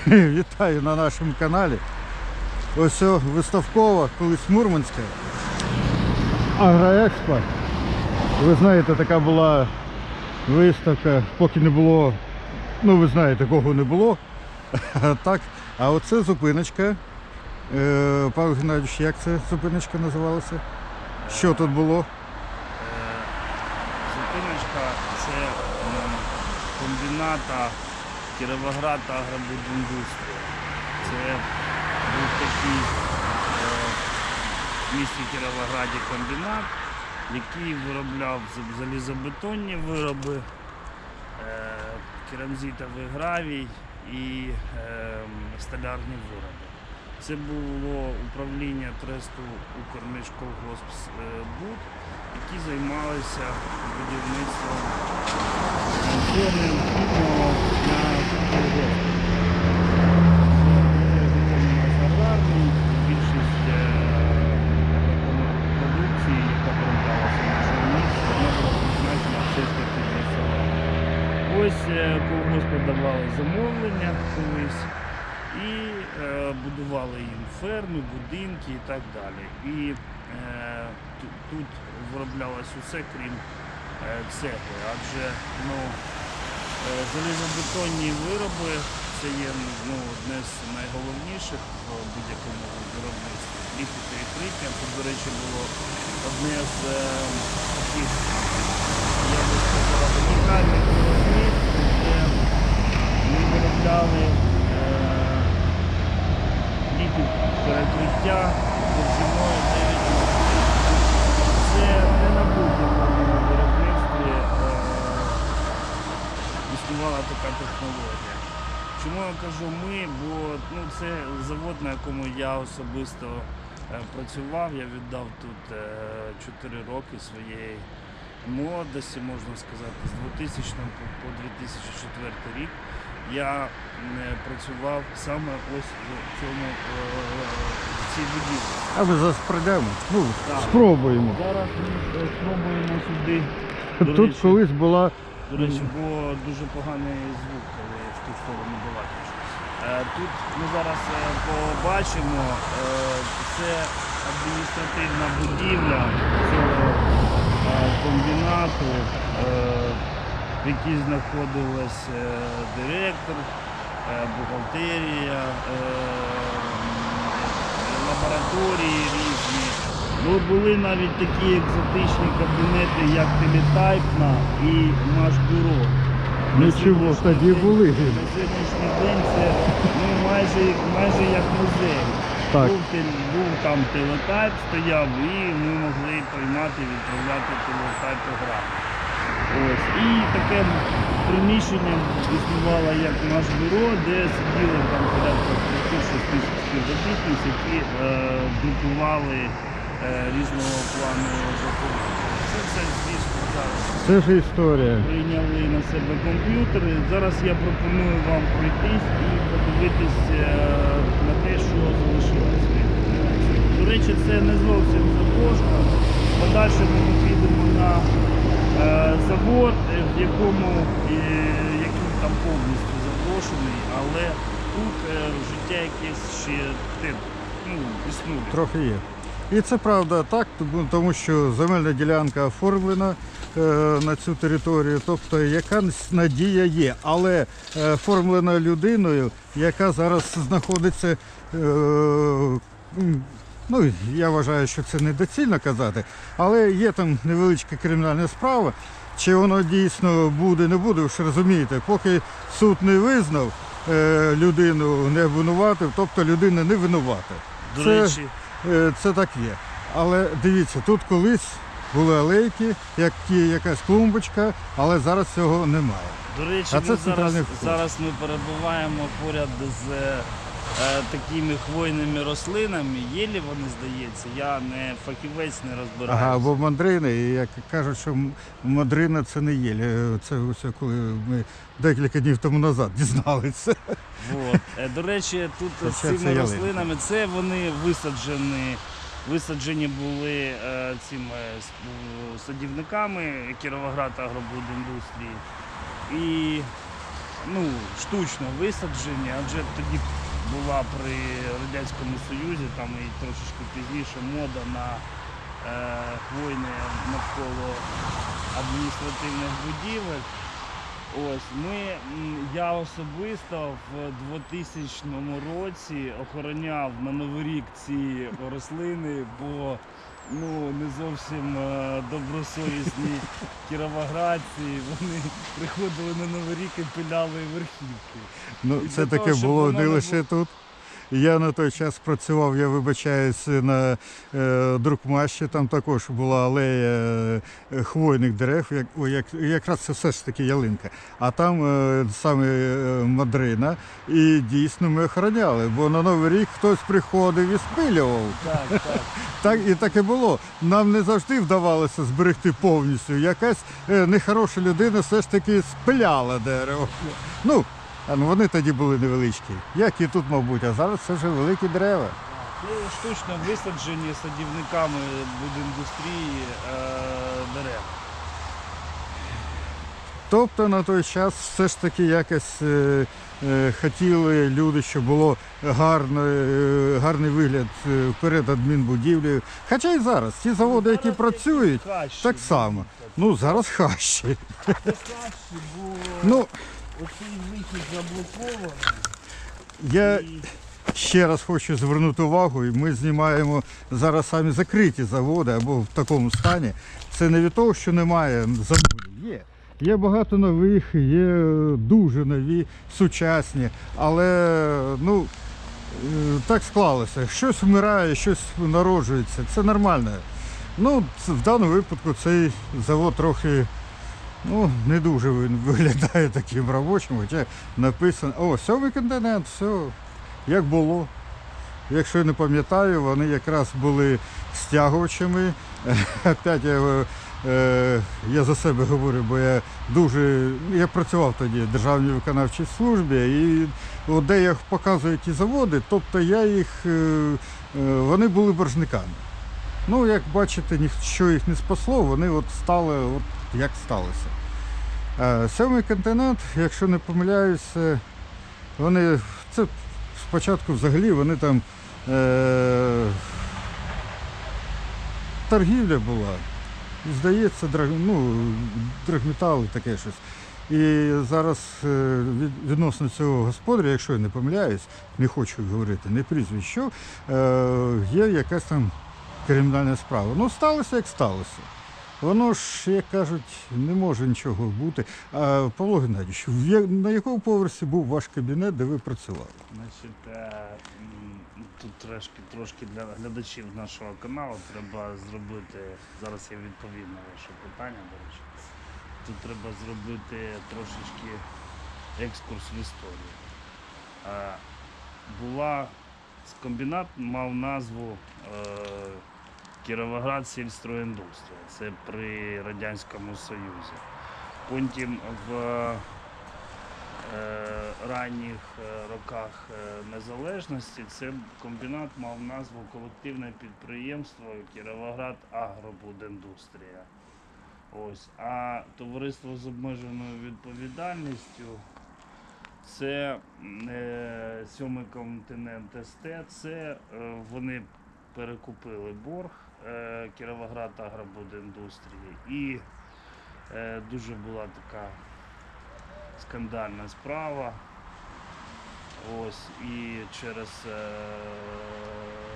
Вітаю на нашому каналі. Ось виставкова, колись Мурманська. Агроекспо. Ви знаєте, така була виставка, поки не було, ну ви знаєте, кого не було. Так, а оце зупиночка. Е, Павло Геннадійович, як це зупиночка називалася? Що тут було? Е, Зупиночка це комбіната Кіровоград агробудіндустрія. Це був такий е, в місті Кіровограді комбінат, який виробляв залізобетонні вироби, е, керамзитовий гравій і е, столярні вироби. Це було управління тресту Укрміжколгоспбуд, які займалися будівництвом необхідного для колгоспу. Ось е, колгоспи давали замовлення колись і е, будували їм ферми, будинки і так далі. І е, ту- тут вироблялось усе, крім е, цегли, адже ну, е, залізобетонні вироби це є ну, одне з найголовніших в будь-якому виробництві. Ліки перекриття, це, до речі, було одне з е, таких, я би сказав, унікальних виробництв, де ми виробляли е, ліки перекриття довжиною 9 метрів. Це не на будь-якому виробництві е, існувала така технологія. Чому я кажу ми? Бо ну, це завод, на якому я особисто е, працював. Я віддав тут е, 4 роки своєї молодості, можна сказати, з 2000 по по 2004 рік. Я е, працював саме ось в цьому е, в цій будівлі. А ми зараз пройдемо. Ну, Так. спробуємо. Зараз ми е, спробуємо сюди. До Тут речі, колись була До речі, було дуже поганий звук, коли в ту сторону. Е, Тут ми зараз побачимо, це адміністративна будівля цього комбінату, в якій знаходилась е, директор, е, бухгалтерія, е, лабораторії різні. Ну, були навіть такі екзотичні кабінети, як телетайпна і наш бюро. Нічого сьогоднішній тоді були. На сьогоднішній день це ну, майже, майже як музей. Так. Був, був там телетайп стояв і ми могли приймати відправляти телетайпограми. Ось. І таке приміщення існувало як наш бюро, де сиділи там порядка 5-6 тисяч співробітниць, які е, друкували е, різного плану документи. Це все, звісно, зараз Це ж історія. прийняли на себе комп'ютери. Зараз я пропоную вам пройтись і подивитись е, на те, що залишилось цього. До речі, це не зовсім за заброшка. Подальше ми підемо на завод, е, в якому е, який там повністю заброшений, але тут е, життя якесь ще ну, існує. Трохи є. І це правда так, тому- що земельна ділянка оформлена е, на цю територію, тобто якась надія є, але е, оформлена людиною, яка зараз знаходиться. Е, ну, я вважаю, що це недоцільно казати, але є там невеличка кримінальна справа. Чи воно дійсно буде, не буде, ви ж розумієте, поки суд не визнав е, людину не винуватив, тобто людина не винувата. До Це- речі, Е, Це так є. Але дивіться, тут колись були алейки, як ті- якась клумбочка, але зараз цього немає. До речі, А ми це зараз, зараз ми перебуваємо поряд з такими хвойними рослинами. Єлі вони здається. Я не фахівець не розбираюся. Ага, або мандрини, і як кажуть, що мандрина це не є. Е, Це ось коли ми декілька днів тому назад дізналися. Вот. Е, До речі, тут Хоча з цими ялинка. рослинами це вони висаджені. Висаджені були е, цими е, садівниками Кіровоград агробудіндустрії. І ну, штучно висаджені, адже тоді була при Радянському Союзі, там і трошечки пізніше мода на е, хвойне навколо адміністративних будівель. Ось ми, я особисто в 2000 році охороняв на Новий рік ці рослини, бо ну, не зовсім е, добросовісні кіровоградці. Вони приходили на Новий рік і пиляли верхівки. Ну, І це таке того, щоб було воно не не лише тут. Я на той час працював, я вибачаюсь, на е, Друкмащі, там також була алея е, хвойних дерев, як, о, як, якраз це все ж таки ялинка. А там е, саме е, мадрина, і дійсно ми охороняли, бо на Новий рік хтось приходив і спилював. Так, так. Так і так і було. Нам не завжди вдавалося зберегти повністю. Якась е, нехороша людина все ж таки спиляла дерево. Ну, а ну, вони тоді були невеличкі, як і тут, мабуть, а зараз це вже великі дерева. Ну, штучно висаджені садівниками будіндустрії е, дерев. Тобто на той час все ж таки якось е, е, хотіли люди, щоб було гарно, е, гарний вигляд е, перед адмінбудівлею. Хоча й зараз ті заводи, які Зараз працюють, хащі так само. ну зараз хащі. Це хащі, бо Ну, оцей вихід заблокований. я Ще раз хочу звернути увагу, і ми знімаємо зараз самі закриті заводи або в такому стані. Це не від того, що немає заводів. Є. Є багато нових, є дуже нові, сучасні, але ну, е, так склалося. Щось вмирає, щось народжується. Це нормально. Ну, в даному випадку цей завод трохи ну, не дуже він виглядає таким робочим, хоча написано, о, сьомий континент, все як було. Якщо я не пам'ятаю, вони якраз були стягувачами. Опять я, е, я за себе говорю, бо я дуже. Я працював тоді в Державній виконавчій службі, і де я показую ті заводи, тобто я їх, е, е, вони були боржниками. Ну, як бачите, ніщо їх не спасло, вони от стали от як сталося. Е, Сьомий континент, якщо не помиляюся, вони це спочатку взагалі вони там е, торгівля була. Здається, ну, драгметал і таке щось. І зараз е, від, відносно цього господаря, якщо я не помиляюсь, не хочу говорити, не прізвище, е, є якась там кримінальна справа. Ну, сталося як сталося. Воно ж, як кажуть, не може нічого бути. А, Павло Геннадійович, на якому поверсі був ваш кабінет, де ви працювали? Значить, е, тут трошки, трошки для глядачів нашого каналу треба зробити. Зараз я відповім на ваше питання, до речі. Тут треба зробити трошечки екскурс в історію. Е, Була комбінат мав назву е, Кіровоград сільстройіндустрія. Це при Радянському Союзі. Потім в е, ранніх е, роках е, незалежності це комбінат мав назву колективне підприємство Кіровоград Агробудіндустрія. Ось. А товариство з обмеженою відповідальністю це е, сьомий континент СТ. Це е, вони перекупили борг Кіровоград Агробудіндустрії і е, дуже була така скандальна справа. Ось і через е,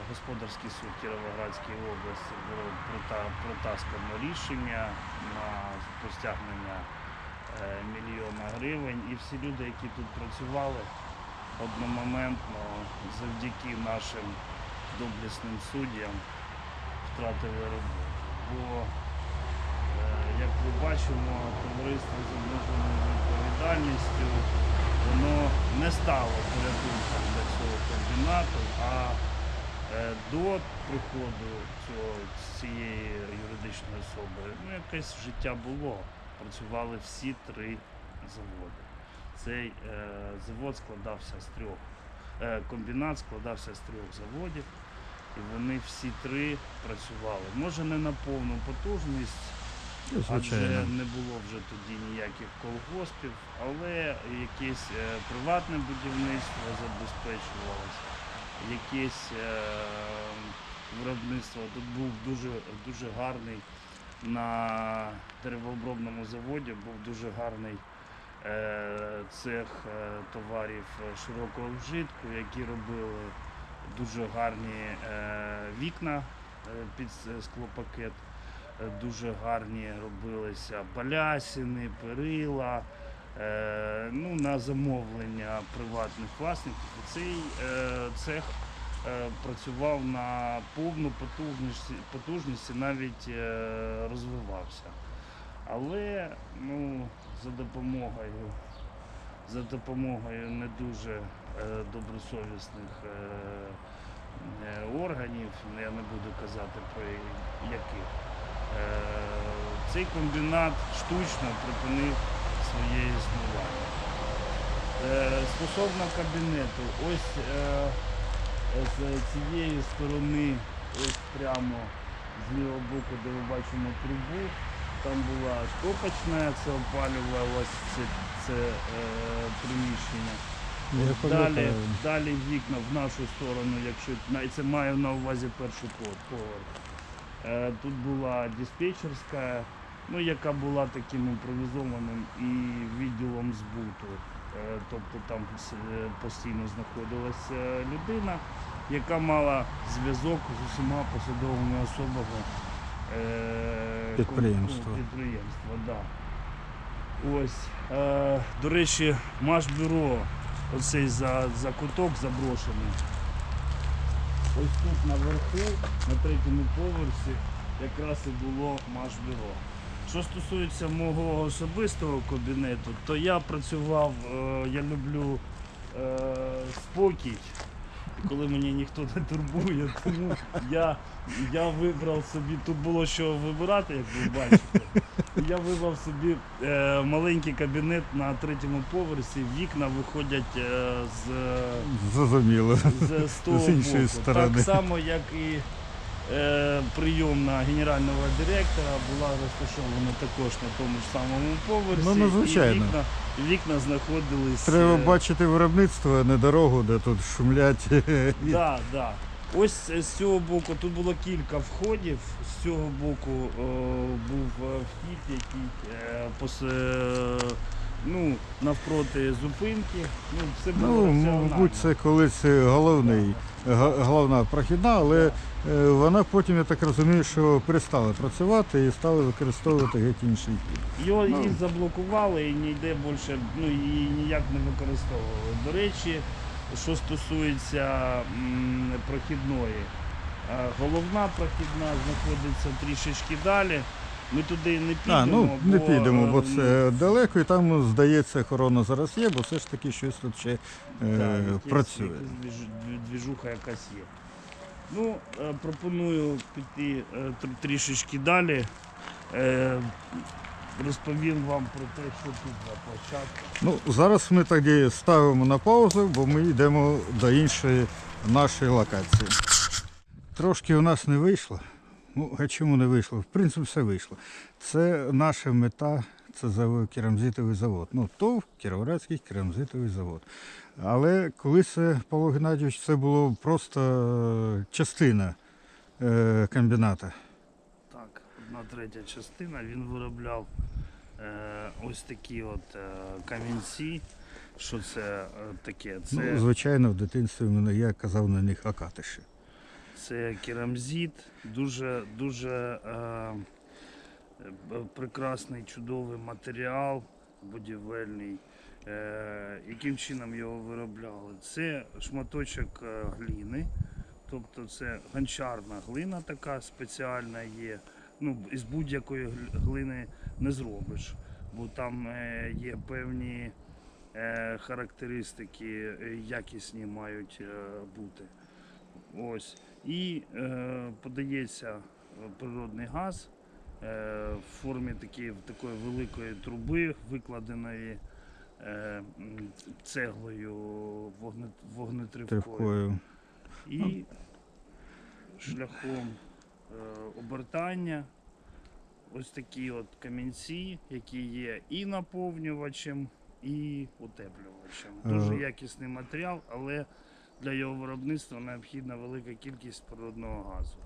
господарський суд Кіровоградської області було прота- протаскано рішення на постягнення е, мільйона гривень. І всі люди, які тут працювали, одномоментно завдяки нашим доблесним суддям втратили роботу. Бо Е, Як ми бачимо, товариство з обмеженою відповідальністю воно не стало порятунком для цього комбінату, а е, до приходу цього, цієї юридичної особи ну, якесь життя було. Працювали всі три заводи. Цей е, завод складався з трьох, е, комбінат складався з трьох заводів, і вони всі три працювали. Може не на повну потужність, Ну, адже не було вже тоді ніяких колгоспів, але якесь е, приватне будівництво забезпечувалося, якесь е, виробництво. Тут був дуже, дуже гарний на деревообробному заводі, був дуже гарний е, цех товарів широкого вжитку, які робили дуже гарні е, вікна е, під склопакет. Е, Дуже гарні робилися балясини, перила, ну, на замовлення приватних власників. І Цей цех працював на повну потужність, потужність і навіть розвивався. Але ну, за допомогою, за допомогою не дуже добросовісних е, е, органів, я не буду казати про яких. Е, Цей комбінат штучно припинив своє існування. Е, Стосовно кабінету, ось е, з цієї сторони, ось прямо з лівого боку, де ми бачимо трубу, там була топочна, це опалювалося це, е, приміщення. Далі, далі вікна в нашу сторону, якщо це маю на увазі перший поверх. Е, Тут була диспетчерська, ну, яка була таким імпровізованим і відділом збуту. Е, Тобто там е, постійно знаходилася людина, яка мала зв'язок з усіма посадовими особами Підприємства. ну, Підприємства, да. Ось. До речі, Машбюро, оцей за, за куток заброшений. Ось тут наверху, на третьому поверсі, якраз і було Машбюро. Що стосується мого особистого кабінету, то я працював, е, я люблю е, спокій. Коли мені ніхто не турбує, тому я, я вибрав собі, тут було що вибирати, як ви бачите. Я вибрав собі е, маленький кабінет на третьому поверсі. Вікна виходять е, з, Зрозуміло. з, з того З іншої боку. сторони. Так само, як і прийомна генерального директора була розташована також на тому ж самому поверсі. Ну, ну, звичайно. І вікна, вікна знаходились. Треба е, бачити виробництво, а не дорогу, де тут шумлять. Да, да. Ось е, з цього боку тут було кілька входів. З цього боку е, був е, вхід, який е, пос, е, ну, навпроти зупинки. Ну, все було Ну, раціонально. мабуть, це колись головний, га- головна прохідна, але е, вона потім, я так розумію, що перестала працювати і стали використовувати геть інший хід. Його Ну. їх заблокували і ніде більше ну, її ніяк не використовували. До речі, що стосується м, прохідної, е, головна прохідна знаходиться трішечки далі. Ми туди не підемо. А, ну не підемо, бо е, це далеко, і там, здається, охорона зараз є, бо все ж таки щось тут ще е, Так, працює. якась Двіжуха якась є. Ну, е, пропоную піти е, трішечки далі. Розповім вам про те, що тут за площадка. Ну, зараз ми тоді ставимо на паузу, бо ми йдемо до іншої нашої локації. Трошки у нас не вийшло. Ну, а чому не вийшло? В принципі, все вийшло. Це наша мета, це керамзитовий завод. Ну, ТОВ Кіровоградський керамзитовий завод. Але колись, Павло Геннадійович, це було просто е, частина е, комбіната. Так, одна третя частина. Він виробляв е, ось такі от е, камінці. Що це е, таке? Це, Ну, звичайно, в дитинстві мене я казав на них акатиші. Це керамзит, дуже, дуже е, прекрасний, чудовий матеріал будівельний. Е, яким чином його виробляли? Це шматочок е, гліни, тобто це гончарна глина така спеціальна є. Ну, із будь-якої глини не зробиш, бо там е, є певні е, характеристики, е, якісні мають е, бути. Ось. І е, подається е, природний газ е, в формі такі, такої великої труби, викладеної е, цеглою вогне, вогнетривкою. І шляхом е, обертання ось такі от камінці, які є і наповнювачем, і утеплювачем. Дуже Е. якісний матеріал, але для його виробництва необхідна велика кількість природного газу.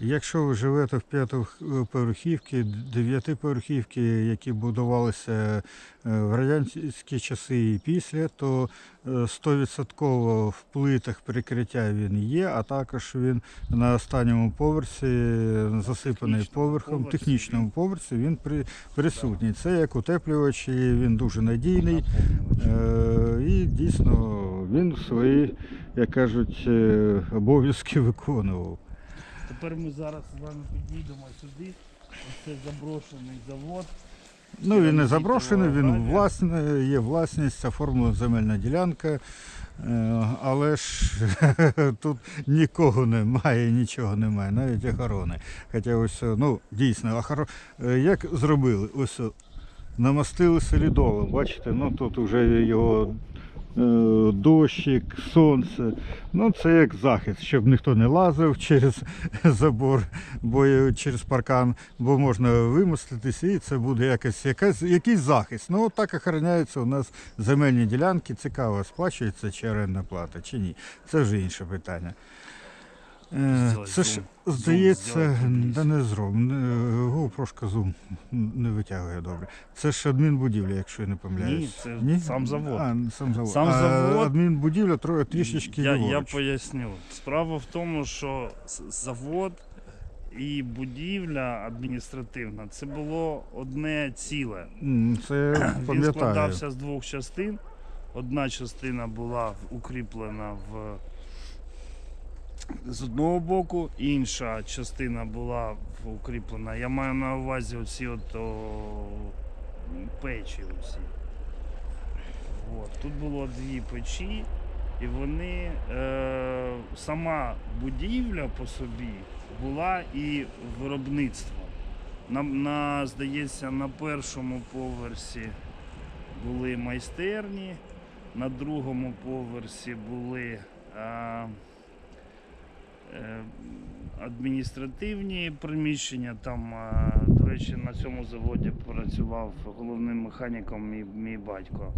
Якщо ви живете в п'ятиповерхівці, дев'ятиповерхівки, які будувалися е, в радянські часи і після, то е, 100% в плитах перекриття він є, а також він на останньому поверсі, е, засипаний Технічному поверхом, поверсі технічному поверсі, він при, присутній. Це як утеплювач, і він дуже надійний. Е, І дійсно він свої, як кажуть, е, обов'язки виконував. Тепер ми зараз з вами підійдемо сюди. Ось Це заброшений завод. Ну він не заброшений, він власне, є власність, оформлена земельна ділянка. Е, Але ж тут нікого немає, нічого немає, навіть охорони. Хоча ось, е, ну, дійсно, охоро... е, як зробили? Ось намастили солідолом, бачите, ну тут вже його дощик, сонце. Ну це як захист, щоб ніхто не лазив через забор, бо е, через паркан, бо можна вимоститися і це буде якось, якась, якийсь захист. Ну так охороняються у нас земельні ділянки. Цікаво, сплачується чи орендна плата, чи ні. Це вже інше питання. Е, Зробити Це ж здається, да не зроб. GoPro зум не витягує добре. Це ж адмінбудівля, якщо я не помиляюсь. Ні, це сам завод. А, сам завод. Сам а адмінбудівля тро- трішечки я, я поясню. Справа в тому, що завод і будівля адміністративна це було одне ціле. Це Він складався з двох частин. Одна частина була укріплена в з одного боку, інша частина була укріплена. Я маю на увазі оці от о, печі. Оці. От. Тут було дві печі, і вони е, сама будівля по собі була і виробництво. На, на, здається, на першому поверсі були майстерні, на другому поверсі були е, адміністративні приміщення. Там, е, до речі, на цьому заводі працював головним механіком мій, мій батько.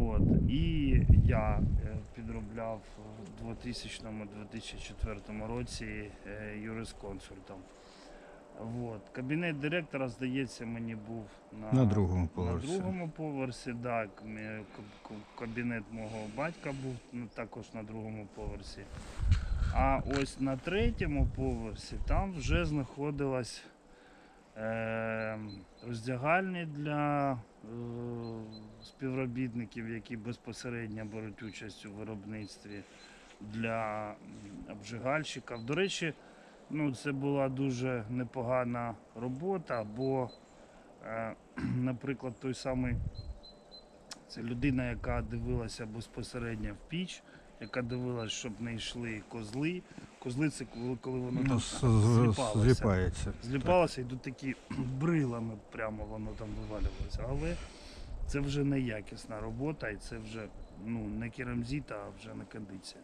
От. І я е, підробляв в 2000-2004 році е, юрисконсультом. От. Кабінет директора, здається, мені був на, На другому поверсі. На другому поверсі, так. Кабінет мого батька був також на другому поверсі. А ось на третьому поверсі там вже знаходилась е, роздягальні для е, співробітників, які безпосередньо беруть участь у виробництві для обжигальщиків. До речі, ну, це була дуже непогана робота, бо, е, наприклад, той самий це людина, яка дивилася безпосередньо в піч, яка дивилася, щоб не йшли козли. Козли це коли, коли воно Ну, там зліпалося. зліпається. Зліпалося, йдуть такі брилами, прямо воно там вивалювалося. Але це вже не якісна робота, і це вже ну, не керамзіт, а вже не кондиція.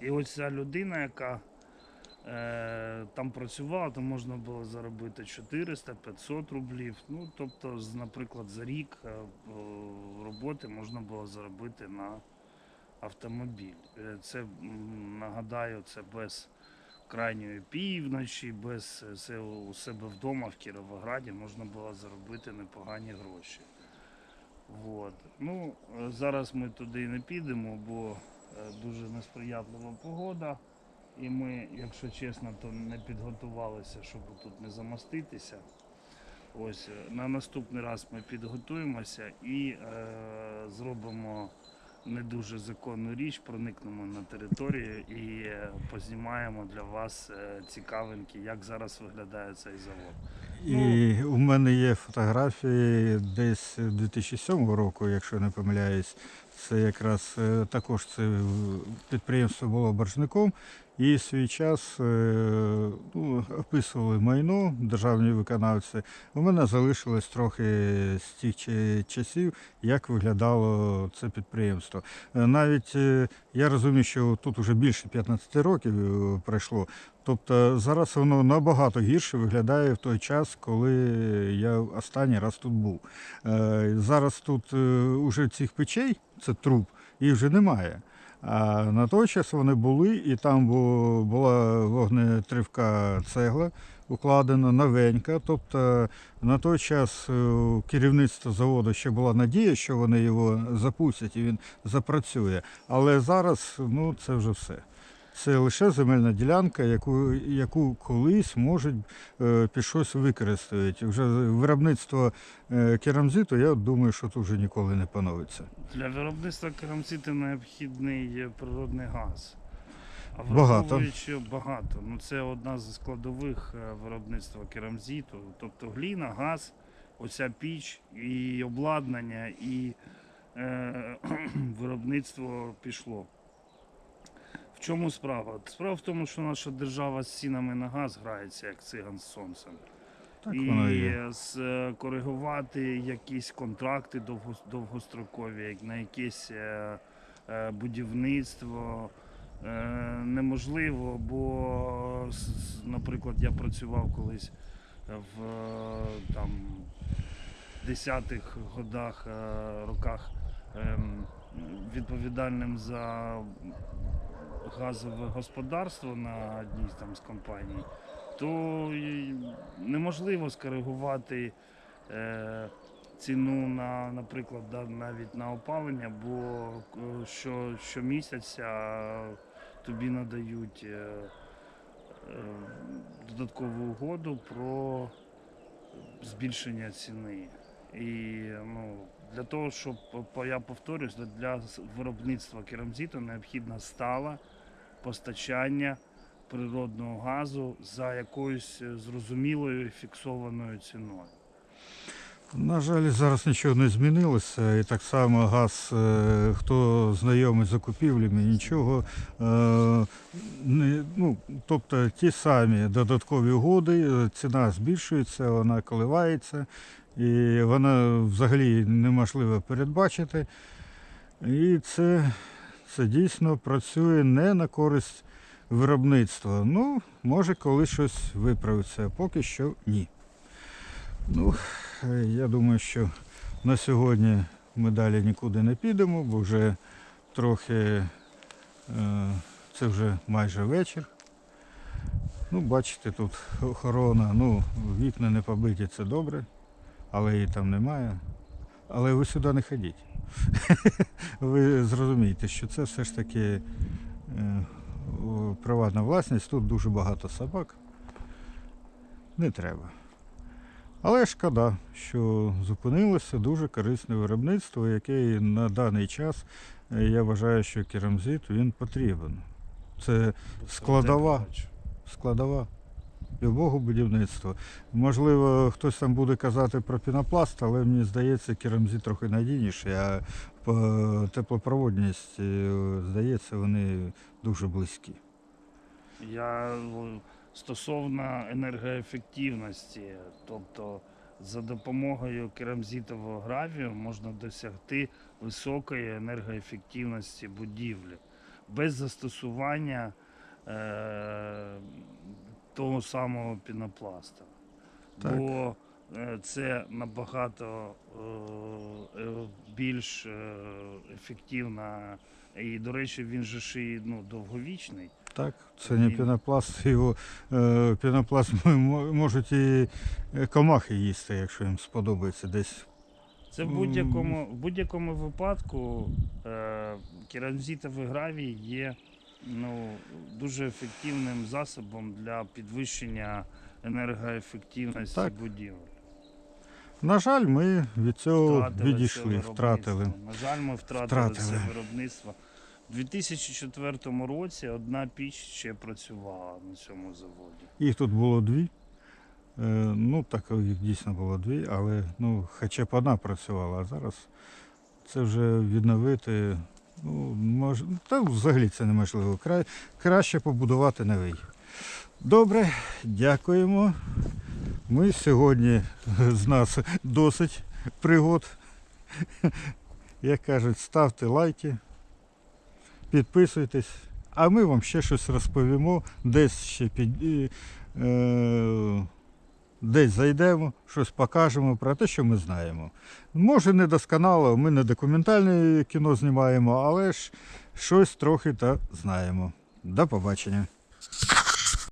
І ось ця людина, яка е, там працювала, то можна було заробити 400-500 рублів. Ну, тобто, наприклад, за рік е, роботи можна було заробити на автомобіль. Е, Це, нагадаю, це без крайньої півночі, без це у себе вдома в Кіровограді можна було заробити непогані гроші. Вот. Ну, е, зараз ми туди не підемо, бо е, дуже несприятлива погода. І ми, якщо чесно, то не підготувалися, щоб тут не замоститися. Ось на наступний раз ми підготуємося і е, зробимо не дуже законну річ, проникнемо на територію і е, познімаємо для вас е, цікавинки, як зараз виглядає цей завод. І у мене є фотографії десь 2007 року, якщо не помиляюсь. Це якраз е, також це підприємство було боржником. І в свій час е, ну, описували майно державні виконавці. У мене залишилось трохи з тих часів, як виглядало це підприємство. Е, Навіть е, я розумію, що тут вже більше 15 років пройшло. Тобто зараз воно набагато гірше виглядає в той час, коли я останній раз тут був. Зараз тут вже цих печей, це труб, їх вже немає. А на той час вони були, і там бу- була вогнетривка цегла укладена новенька. Тобто на той час е, керівництво заводу ще була надія, що вони його запустять і він запрацює. Але зараз ну, це вже все. Це лише земельна ділянка, яку, яку колись можуть е, під щось використають. Вже виробництво е, керамзиту, я думаю, що тут вже ніколи не поновиться. Для виробництва керамзиту необхідний природний газ. А Багато. враховуючи багато. Ну, це одна з складових е, виробництва керамзиту. Тобто гліна, газ, оця піч і обладнання, і е, виробництво пішло. В чому справа? Справа в тому, що наша держава з цінами на газ грається, як циган з сонцем. Так і воно і є. скоригувати якісь контракти довго, довгострокові, як на якесь е, е, будівництво е, неможливо, бо, наприклад, я працював колись в е, там, 10-х годах, е, роках ем, відповідальним за газове господарство на одній там з компаній то неможливо скоригувати е, ціну на, наприклад, навіть на опалення, бо е, що, щомісяця тобі надають е, е, додаткову угоду про збільшення ціни. І ну, для того, щоб я повторюсь, для виробництва керамзиту необхідна стала постачання природного газу за якоюсь е, зрозумілою фіксованою ціною. На жаль, зараз нічого не змінилося. І так само газ, е, хто знайомий з закупівлями, нічого. е, не, ну, тобто ті самі додаткові угоди, ціна збільшується, вона коливається, і вона взагалі неможливо передбачити. І це, це дійсно працює не на користь виробництва. Ну, може, коли щось виправиться, а поки що ні. Ну, Я думаю, що на сьогодні ми далі нікуди не підемо, бо вже трохи е, це вже майже вечір. Ну, бачите, тут охорона, ну, вікна не побиті, це добре, але її там немає. Але ви сюди не ходіть. Ви зрозумієте, що це все ж таки е, приватна власність, тут дуже багато собак. Не треба. Але шкода, що зупинилося дуже корисне виробництво, яке на даний час е, я вважаю, що керамзит він потрібен. Це Складова. складова любого будівництва. Можливо, хтось там буде казати про пінопласт, але мені здається, керамзит трохи надійніший, а по теплопроводність, е, здається, вони дуже близькі. Я стосовно енергоефективності, тобто за допомогою керамзитового гравію можна досягти високої енергоефективності будівлі без застосування е, того самого пінопласта. Так. Бо е, це набагато е, е, більш е, ефективна. І, до речі, він же ж і ну, довговічний. Так, це не пінопласт, його е, пінопласт можуть і комахи їсти, якщо їм сподобається десь. Це в будь-якому, в будь-якому випадку е, керамзитовий гравій є ну, дуже ефективним засобом для підвищення енергоефективності Так. будівель. На жаль, ми від цього Втратили відійшли, втратили. На жаль, ми втратили, Втратили. це виробництво. У 2004 році одна піч ще працювала на цьому заводі. Їх тут було дві. Е, ну, так їх дійсно було дві, але ну, хоча б одна працювала, а зараз це вже відновити. Мож... Та взагалі це неможливо. Кра... Краще побудувати новий. Добре, дякуємо. Ми сьогодні з нас досить пригод. Як кажуть, ставте лайки, підписуйтесь, а ми вам ще щось розповімо, десь ще під. е, Десь зайдемо, щось покажемо про те, що ми знаємо. Може, не досконало, ми не документальне кіно знімаємо, але ж щось трохи та знаємо. До побачення.